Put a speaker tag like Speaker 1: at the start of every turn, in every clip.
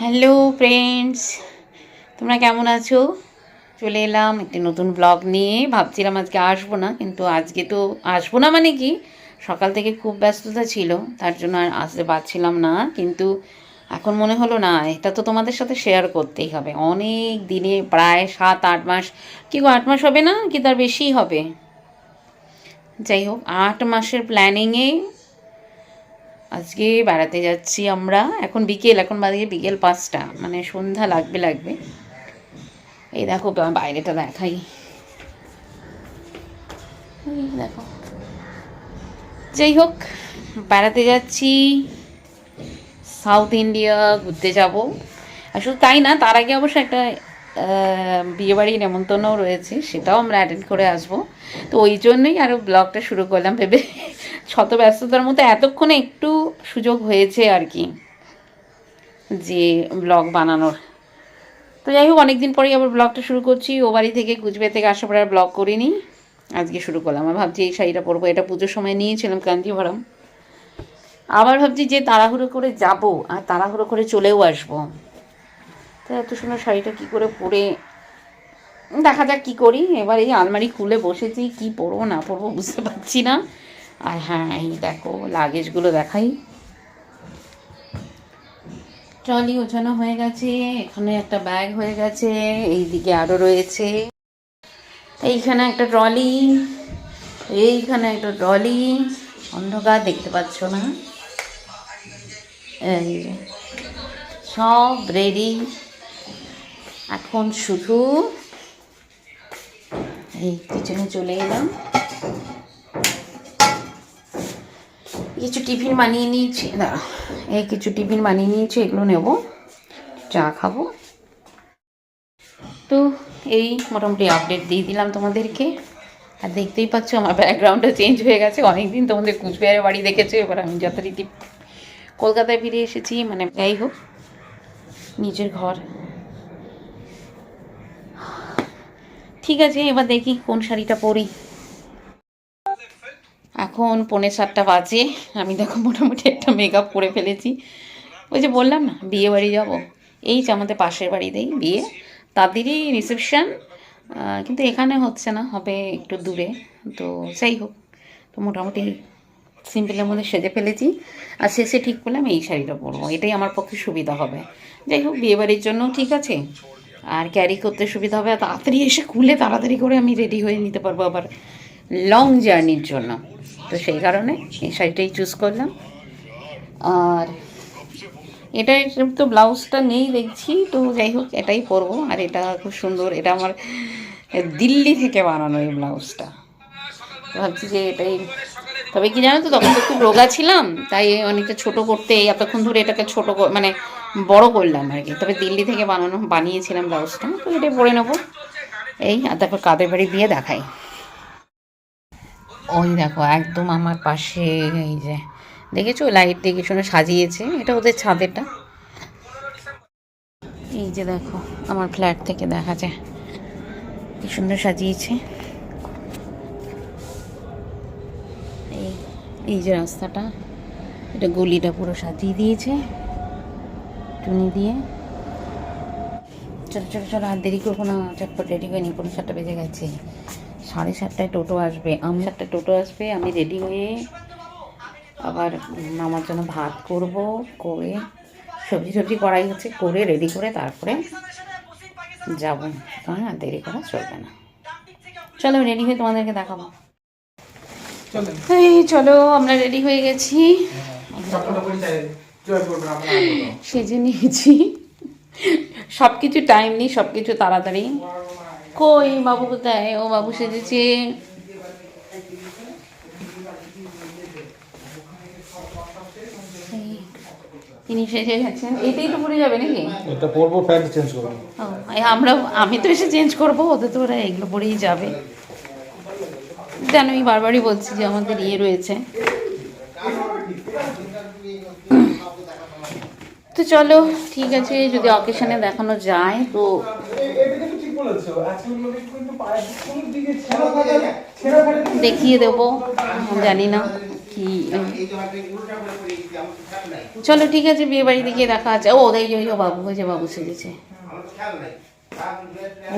Speaker 1: Hello friends, তোমরা কেমন আছো? চলে এলাম একটি নতুন ব্লগ নিয়ে। ভাবছিলাম আজকে আসব না, কিন্তু আজকে তো আসব না মানে কি? সকাল থেকে খুব ব্যস্ততা ছিল, তার জন্য আর আসতে পারছিলাম না। কিন্তু এখন মনে হলো না, এটা তো তোমাদের সাথে শেয়ার করতেই হবে। অনেক দিনে, প্রায় সাত, আট মাস, কি গো, আট মাস হবে না? কি তার বেশিই হবে? যাই হোক, আট মাসের প্ল্যানিংয়ে আজকে বেড়াতে যাচ্ছি আমরা। এখন বিকেল, এখন বাজে বিকেল পাঁচটা। মানে সন্ধ্যা লাগবে লাগবে। এই দেখো বাইরেটা দেখাই। দেখো। যাই হোক, বেড়াতে যাচ্ছি। সাউথ ইন্ডিয়া ঘুরতে যাব। আসলে তাই না, তার আগে অবশ্য একটা বিয়েবাড়ির নেমন্তন্নও রয়েছে, সেটাও আমরা অ্যাটেন্ড করে আসব। তো ওই জন্যই আরও ব্লগটা শুরু করলাম ভেবে। শত ব্যস্ততার মধ্যে এতক্ষণে একটু সুযোগ হয়েছে আর কি যে ব্লগ বানানোর। তো যাই হোক, অনেকদিন পরেই আবার ব্লগটা শুরু করছি। ও বাড়ি থেকে কুচবিহার থেকে আসার পরে আর ব্লগ করিনি। আজকে শুরু করলাম। আমি ভাবছি এই শাড়িটা পরবো। এটা পুজোর সময় নিয়েছিলাম কাঞ্জিভরম আবার ভাবছি যে তাড়াহুড়ো করে যাব আর তাড়াহুড়ো করে চলেও আসব। তো এত সুন্দর শাড়িটা কী করে পরে দেখা যাক কী করি। এবার এই আলমারি খুলে বসেছি। কি পরবো, না পরবো বুঝতে পারছি না। আর হ্যাঁ এই দেখো লাগেজগুলো দেখাই। ট্রলি ওঠানো হয়ে গেছে, এখানে একটা ব্যাগ হয়ে গেছে, এইদিকে আরও রয়েছে। এইখানে একটা ট্রলি, এইখানে একটা ট্রলি, অন্ধকার দেখতে পাচ্ছ না? সব রেডি এখন শুধু এই কিচেনে চলে এলাম। কিছু টিফিন বানিয়ে নিয়েছি। দাঁড়া, এই কিছু টিফিন বানিয়ে নিয়েছি, এগুলো নেব। চা খাব। তো এই মোটামুটি আপডেট দিয়ে দিলাম তোমাদেরকে। আর দেখতেই পাচ্ছ আমার ব্যাকগ্রাউন্ডটা চেঞ্জ হয়ে গেছে। অনেকদিন তোমাদের কুচবিহারের বাড়ি দেখেছ, এবার আমি যথারীতি কলকাতায় ফিরে এসেছি। মানে যাই হোক, নিজের ঘর। ঠিক আছে, এবার দেখি কোন শাড়িটা পরি। এখন পৌনে সাতটা বাজে। আমি দেখো মোটামুটি একটা মেকআপ করে ফেলেছি। ওই যে বললাম না, বিয়ে বাড়ি যাব। এই যে আমাদের পাশের বাড়িতেই বিয়ে। তাদেরই রিসেপশান কিন্তু এখানে হচ্ছে না, হবে একটু দূরে। তো যাই হোক, তো মোটামুটি সিম্পলের মধ্যে সেজে ফেলেছি। আর শেষে ঠিক করলাম এই শাড়িটা পরবো। এটাই আমার পক্ষে সুবিধা হবে। যাই হোক বিয়েবাড়ির জন্য ঠিক আছে। আর ক্যারি করতে সুবিধা হবে। তাড়াতাড়ি এসে খুলে তাড়াতাড়ি করে আমি রেডি হয়ে নিতে পারব আবার। লং জার্নির জন্য। তো সেই কারণে এই শাড়িটাই চুজ করলাম। আর এটা তো ব্লাউজটা নেই দেখছি, তো যাই হোক এটাই পরবো। আর এটা খুব সুন্দর, এটা আমার দিল্লি থেকে বানানো এই ব্লাউজটা। ভাবছি যে এটাই, তবে কি জানো তো, তখন তো খুব রোগা ছিলাম, তাই অনেকটা ছোট করতে এতক্ষণ ধরে এটাকে ছোট মানে বড় করলাম আর কি। তবে দিল্লি থেকে বানানো, বানিয়েছিলাম ব্লাউজটা, তো এটাই পরে নেব। এই, আর তারপর কাদের বাড়ি দিয়ে দেখাই। ওই দেখো, একদম আমার পাশে এই যে, দেখেছ? লাইট দেখে শুনে সাজিয়েছে। এটা ওদের ছাদেরটা। এই যে দেখো, আমার ফ্ল্যাট থেকে দেখা যায়। কি সুন্দর সাজিয়েছে। এই এই যে রাস্তাটা, এটা গলিটা পুরো সাজিয়ে দিয়েছে। টুনি দিয়ে। চলো চলো চলো, আর দেরি করব না চটপট রেডি হয়ে নি সাতটা বেজে গেছে। সাড়ে সাতটায় টোটো আসবে আমি সাতটায় টোটো আসবে আমি রেডি হয়ে আবার আমার জন্য ভাত করব করে সবজি সবজি করাই হচ্ছে করে রেডি করে তারপরে যাব। হ্যাঁ আর দেরি করা চলবে না। চলো রেডি হয়ে তোমাদেরকে দেখাবো। এই চলো আমরা রেডি হয়ে গেছি। সেজে নিয়েছি। সব কিছু টাইম নেই সব কিছু তাড়াতাড়ি। কই বাবু কোথায়? ও বাবু সেজেছে। এই, তিনি সেজে গেছেন। এটাই তো পরে যাবে নাকি?
Speaker 2: এটা পরবো প্যান্ট চেঞ্জ করব।
Speaker 1: আমরা আমি তো এসে চেঞ্জ করব ওদের তো ওরা এগুলো পরেই যাবে। জানোই বারবারই বলছি যে আমাদের ইয়ে রয়েছে। তো চলো ঠিক আছে যদি অকেশনে দেখানো যায় তো দেখিয়ে দেবো জানি না কি।
Speaker 3: চলো ঠিক আছে বিয়ে বাড়িতে গিয়ে দেখা আছে। ও ওদের যে বাবু যে বাবু সেজেছে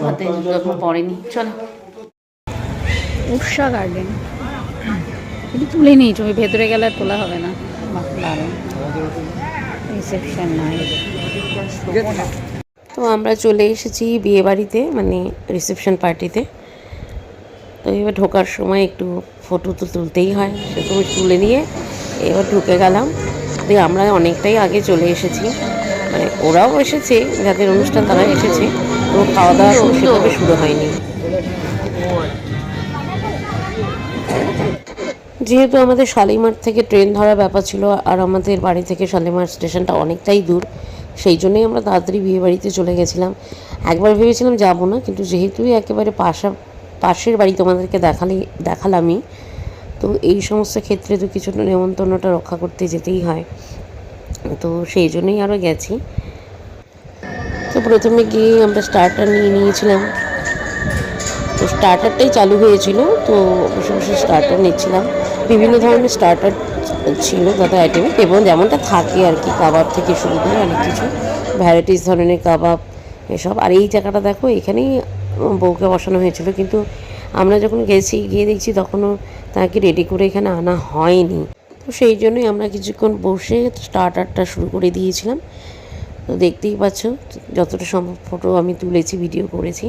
Speaker 3: হাতে জুতো এখন পড়েনি চলো। উষা গার্ডেন কিন্তু তুলে নিয়েছো ওই ভেতরে গেলে আর তোলা হবে না। রিসেপশন নাই। তো আমরা চলে এসেছি বিয়ে বাড়িতে মানে রিসেপশন পার্টিতে তো এবার ঢোকার সময় একটু ফটো তো তুলতেই হয় সেরকম তুলে নিয়ে এবার ঢুকে গেলাম। দিয়ে আমরা অনেকটাই আগে চলে এসেছি। মানে ওরাও এসেছে যাদের অনুষ্ঠান তারা এসেছে। তো খাওয়া দাওয়া তো সেভাবে শুরু হয়নি। যেহেতু আমাদের শালিমার থেকে ট্রেন ধরার ব্যাপার ছিল আর আমাদের বাড়ি থেকে শালিমার স্টেশনটা অনেকটাই দূর সেই জন্যই আমরা তাড়াতাড়ি বিয়ে বাড়িতে চলে গেছিলাম। একবার ভেবেছিলাম যাব না, কিন্তু যেহেতুই একেবারে পাশা পাশের বাড়ি তোমাদেরকে দেখালে দেখালামই, তো এই সমস্ত ক্ষেত্রে তো কিছু নেমন্তন্নটা রক্ষা করতে যেতেই হয়। তো সেই জন্যই আরও গেছি। তো প্রথমে গিয়ে আমরা স্টার্টার নিয়ে নিয়েছিলাম। তো স্টার্টারটাই চালু হয়েছিল, তো বসে বসে স্টার্টার নিচ্ছিলাম। বিভিন্ন ধরনের স্টার্টার ছিল দাদা আইটেমে এবং যেমনটা থাকে আর কি, কাবাব থেকে শুরু করে অনেক কিছু। ভ্যারাইটিস ধরনের কাবাব, এসব। আর এই জায়গাটা দেখো, এখানেই বউকে বসানো হয়েছিল। কিন্তু আমরা যখন গেছি, গিয়ে দেখছি তখনও তাকে রেডি করে এখানে আনা হয়নি। তো সেই জন্যই আমরা কিছুক্ষণ বসে স্টার্টারটা শুরু করে দিয়েছিলাম। তো দেখতেই পাচ্ছ, যতটা সম্ভব ফটো আমি তুলেছি ভিডিও করেছি।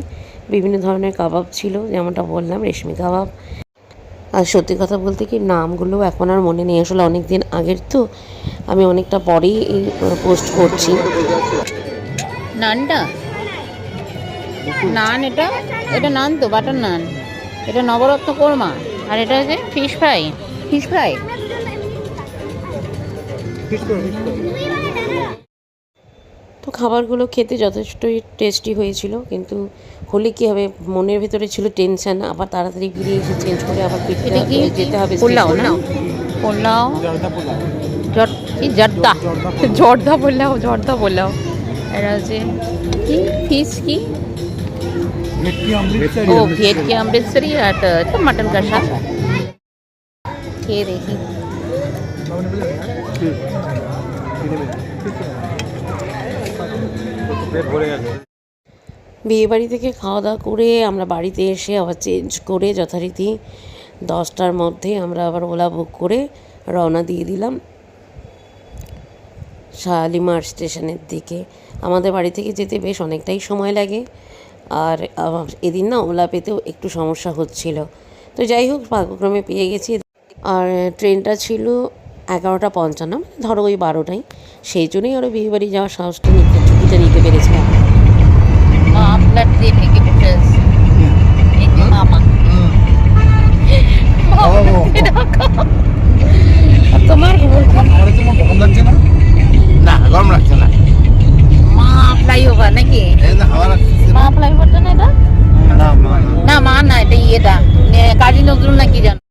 Speaker 3: বিভিন্ন ধরনের কাবাব ছিল, যেমনটা বললাম, রেশমি কাবাব। আর সত্যি কথা বলতে কি নামগুলো এখন আর মনে নেই। আসলে অনেক দিন আগের তো। আমি অনেকটা পরেই এই পোস্ট করছি। নানটা? নান এটা? এটা নান তো বাটার নান। এটা নবরত্ন কোরমা। আর এটা হচ্ছে ফিশ ফ্রাই? Fish fry. তো খাবারগুলো খেতে যথেষ্টই টেস্টি হয়েছিল কিন্তু হলে কি হবে মনের ভেতরে ছিল টেনশন আবার তাড়াতাড়ি ফিরে এসে চেঞ্জ করে আবার ফিরতে
Speaker 1: এটা
Speaker 3: যেতে হবে।
Speaker 1: পোলাও। না? পোলাও? কি জর্দা? জর্দা পোলাও জর্দা পোলাও। এটা হচ্ছে কি? ফিশ কি?
Speaker 2: ভেটকি
Speaker 1: ও ভেট কি অমৃতসরি আর মটন কষা। খেয়ে দেখি।
Speaker 2: পেট ভরে গেছে।
Speaker 3: বিয়ে বাড়ি থেকে খাওয়া দাওয়া করে আমরা বাড়িতে এসে আবার চেঞ্জ করে যথারীতি দশটার মধ্যে আমরা আবার ওলা বুক করে রওনা দিয়ে দিলাম শালিমার স্টেশনের দিকে। আমাদের বাড়ি থেকে যেতে বেশ অনেকটাই সময় লাগে। আর এদিন না ওলা পেতেও একটু সমস্যা হচ্ছিল। তো যাই হোক, ভাগ্যক্রমে পেয়ে গেছি। আর ট্রেনটা ছিল এগারোটা পঞ্চান্ন। ধরো ওই বারোটায়। সেই জন্যই আরও বিয়েবাড়ি যাওয়ার সাহসটা নিতে ছুটিটা নিতে পেরেছিলাম
Speaker 1: আপনার ট্রেন থেকে বসে আছে এই যে মামা।
Speaker 3: তোমার
Speaker 2: গরম লাগছে না।
Speaker 4: না গরম লাগছে না।
Speaker 1: মা ফ্লাইওভার নাকি?
Speaker 4: না
Speaker 1: মা ফ্লাইওভারটা না এটা?
Speaker 4: না না
Speaker 1: না। মা না এটা ইয়েটা। কাজী নজরুল নাকি জানো?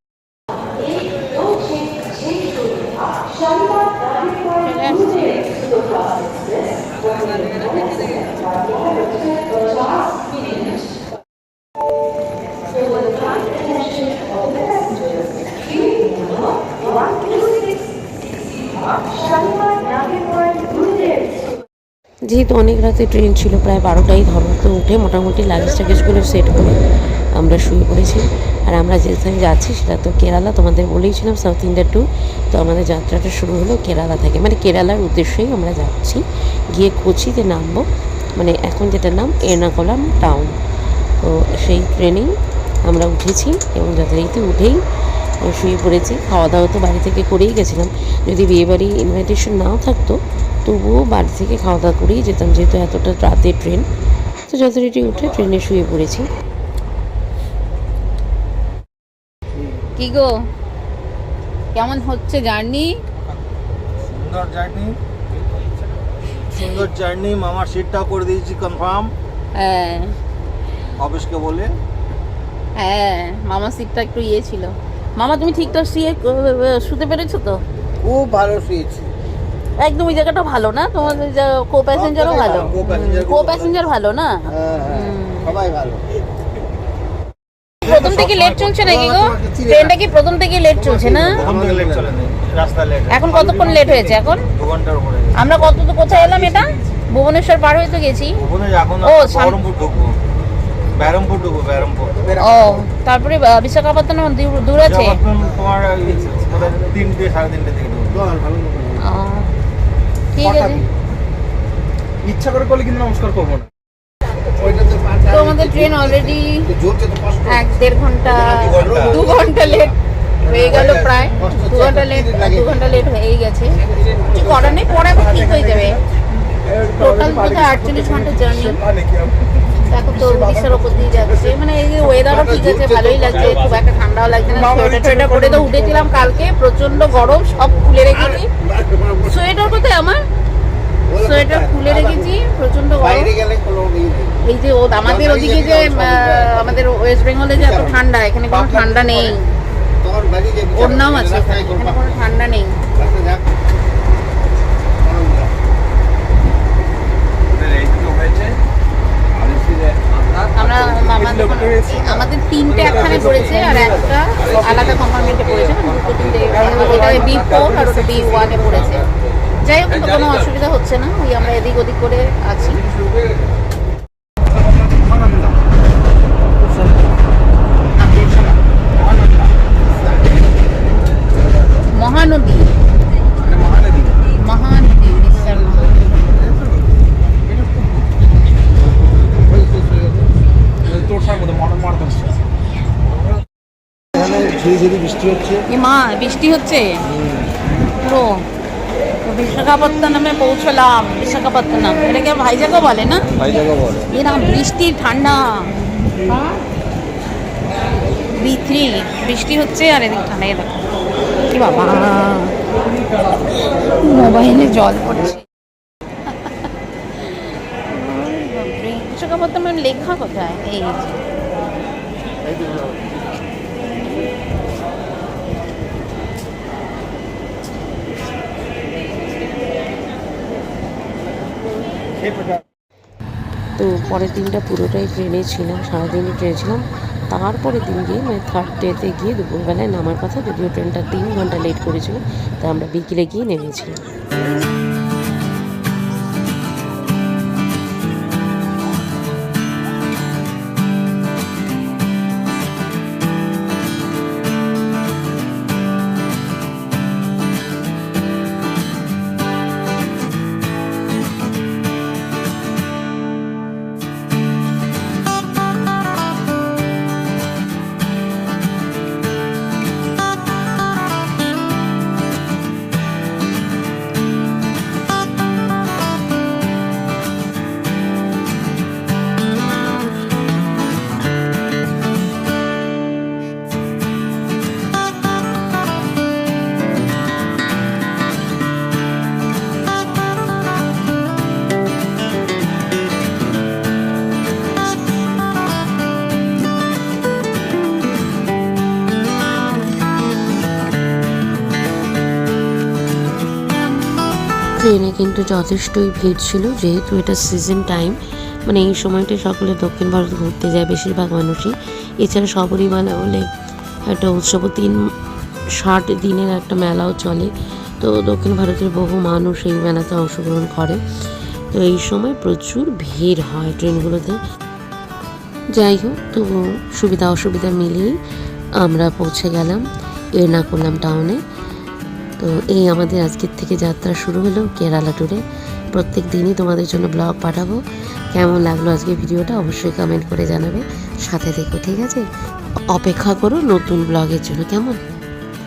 Speaker 3: যেহেতু অনেক রাতে ট্রেন ছিল, প্রায় বারোটাই ধরো তো উঠে মোটামুটি লাগেজ টাগেজগুলো সেট করে। আমরা শুয়ে পড়েছি আর আমরা যেখানে যাচ্ছি সেটা তো কেরালা, তোমাদের বলেইছিলাম সাউথ ইন্ডিয়া টু তো আমাদের যাত্রাটা শুরু হলো কেরালা থেকে। মানে কেরালার উদ্দেশ্যেই আমরা যাচ্ছি। গিয়ে কোচিতে নামবো। মানে এখন যেটা নাম এর্নাকুলাম টাউন। তো সেই ট্রেনেই আমরা উঠেছি এবং যথারীতি উঠেই শুয়ে পড়েছি। খাওয়া দাওয়া তো বাড়ি থেকে করেই গেছিলাম। যদি বিয়েবাড়ি ইনভাইটেশন নাও থাকতো, তবুও বাড়ি থেকে খাওয়া দাওয়া করেই যেতাম, যেহেতু এতটা রাতে ট্রেন। তো যথারীতি উঠে ট্রেনে শুয়ে পড়েছি।
Speaker 1: কি গো? কেমন হচ্ছে জার্নি?
Speaker 4: সুন্দর জার্নি। সুন্দর জার্নি মামার সিটটাও করে দিয়েছি কনফার্ম
Speaker 1: হ্যাঁ।
Speaker 4: অফিসকে বলে।
Speaker 1: হ্যাঁ মামা সিটটা একটু ইয়ে ছিল। মামা তুমি ঠিকঠাক শুয়ে শুতে পেরেছ তো?
Speaker 4: খুব ভালো শুয়েছি।
Speaker 1: একদম ওই জায়গাটা ভালো না? তোমাদের কো প্যাসেঞ্জারও ভালো। কো প্যাসেঞ্জার ভালো না?
Speaker 4: হ্যাঁ হ্যাঁ সবাই ভালো।
Speaker 1: প্রথম থেকে লেট চলছে নাকি গো? ট্রেনটা কি প্রথম থেকে লেট চলছে না?
Speaker 4: প্রথম থেকে লেট চলে নেই রাস্তা লেট
Speaker 1: এখন কতক্ষণ লেট হয়েছে এখন?
Speaker 4: দু ঘণ্টার উপরে।
Speaker 1: আমরা কত তো কোথায় এলাম এটা? ভুবনেশ্বর পার হয়ে তো গেছি ও,
Speaker 4: ব্যারামপুর ঢুকবো ব্যারামপুর।
Speaker 1: ও তারপরে বিশাখাপত্তনম দূর- আছে?
Speaker 4: তোমার তিনটে সাড়ে তিনটে থেকে
Speaker 1: ঠিক আছে।
Speaker 2: ইচ্ছা করে করলে কিন্তু নমস্কার করব না।
Speaker 1: তো আমাদের ট্রেন অলরেডি এক দেড় ঘণ্টা
Speaker 4: দু
Speaker 1: ঘণ্টা। লেট হয়ে গেল প্রায়। দু ঘণ্টা লেট দু ঘণ্টা লেট হয়েই গেছে। কি করার নেই পরে আবার ঠিক হয়ে যাবে। টোটাল বোধহয় আটচল্লিশ ঘণ্টা জার্নি দেখো তো উড়িষ্যার ওপর দিয়ে যাচ্ছে। মানে এই যে ওয়েদারও ঠিক আছে ভালোই লাগছে খুব একটা ঠান্ডাও লাগছে না। সোয়েটার টোয়েটার পরে তো উঠেছিলাম কালকে প্রচণ্ড গরম সব খুলে রেখেছি। সোয়েটার কোথায় আমার? সোয়েটার খুলে রেখেছি প্রচণ্ড গরম। এই যে ও আমাদের ওদিকে যে আমাদের ওয়েস্ট বেঙ্গলে যে এত ঠান্ডা এখানে কোনো ঠান্ডা নেই। ওর নাম আছে এখানে এখানে কোনো ঠান্ডা নেই। আমরা আমাদের আমাদের তিনটে একখানে পড়েছে আর একটা আলাদা কম্পার্টমেন্টে পড়েছে মানে দুটো তিনটে এটা বি ফোর আর ওটা বি ওয়ানে পড়েছে। যাই হোক তো কোনো অসুবিধা হচ্ছে না ওই আমরা এদিক ওদিক করে আছি। মহানদী। মহানদী উড়িষ্যার
Speaker 2: বৃষ্টি হচ্ছে।
Speaker 1: মা বৃষ্টি হচ্ছে? পুরো বিশাখাপত্তনমে পৌঁছলাম বিশাখাপত্তনম। এটাকে ভাইজাগো বলে না?
Speaker 2: বলে।
Speaker 1: এরকম বৃষ্টি ঠান্ডা। বি থ্রি বৃষ্টি হচ্ছে আর এদিকে ঠান্ডা দেখো। কি বাবা। মোবাইলে জল পড়ছে। বিশাখাপত্তনমের লেখা কোথায়? এই
Speaker 3: তো পরের দিনটা পুরোটাই ট্রেনে ছিলাম, সারাদিনই ট্রেনে ছিলাম। তারপরে দিন গিয়ে মানে থার্ড ডেতে গিয়ে দুপুরবেলায় নামার কথা, যদিও ট্রেনটা তিন ঘণ্টা লেট করেছিল, তাই আমরা বিকেলে গিয়ে নেমেছিলাম। ট্রেনে কিন্তু যথেষ্টই ভিড় ছিল, যেহেতু এটা সিজন টাইম মানে এই সময়টা সকলে দক্ষিণ ভারত ঘুরতে যায় বেশিরভাগ মানুষই। এছাড়া সবরীমালা হলে একটা উৎসব তিন, ষাট দিনের একটা মেলাও চলে। তো দক্ষিণ ভারতের বহু মানুষ এই মেলাতে অংশগ্রহণ করে। তো এই সময় প্রচুর ভিড় হয় ট্রেনগুলোতে। যাই হোক, তো সুবিধা অসুবিধা মিলিয়েই আমরা পৌঁছে গেলাম, এর্নাকুলাম টাউনে তো এই আমাদের আজকের থেকে যাত্রা শুরু হলো কেরালা ট্যুরে প্রত্যেক দিনই তোমাদের জন্য ব্লগ পাঠাবো। কেমন লাগল আজকে ভিডিওটা অবশ্যই কমেন্ট করে জানাবে। সাথে দেখো ঠিক আছে? অপেক্ষা করো নতুন ব্লগের জন্য, কেমন?